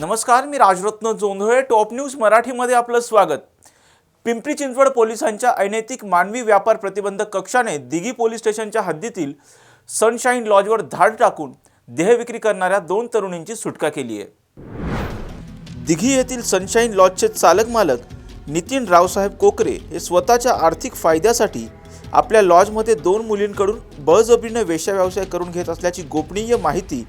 नमस्कार मी Rajratna Jondhale top news मराठीमध्ये आपलं स्वागत. पिंपरी चिंचवड पोलिसांच्या अनैतिक मानवी व्यापार प्रतिबंधक कक्षाने दिघी पोलीस स्टेशनच्या हद्दीतील सनशाईन लॉजवर धाड टाकून देहविक्री करणाऱ्या दोन तरुणींची सुटका केली आहे. दिघी येथील सनशाईन लॉजचे चालक मालक नितीन रावसाहेब कोकरे हे स्वतःच्या आर्थिक फायद्यासाठी आपल्या लॉजमध्ये दोन मुलींकडून बळजबरीने वेश्या व्यवसाय करून घेत असल्याची गोपनीय माहिती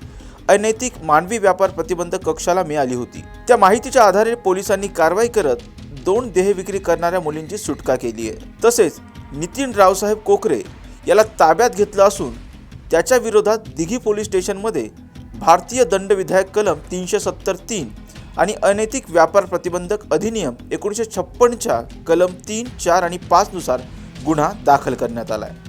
अनैतिक मानवी व्यापार प्रतिबंधक कक्षाला मिळाली होती. त्या माहितीच्या आधारे पोलिसांनी कारवाई करत दोन देहविक्री करणाऱ्या मुलींची सुटका केली आहे. तसेच नितीन रावसाहेब कोकरे याला ताब्यात घेतलं असून त्याच्या विरोधात दिघी पोलीस स्टेशनमध्ये भारतीय दंडविधायक कलम तीनशे सत्तर तीन आणि अनैतिक व्यापार प्रतिबंधक अधिनियम एकोणीसशे छप्पनच्या कलम तीन चार आणि पाचनुसार गुन्हा दाखल करण्यात आला आहे.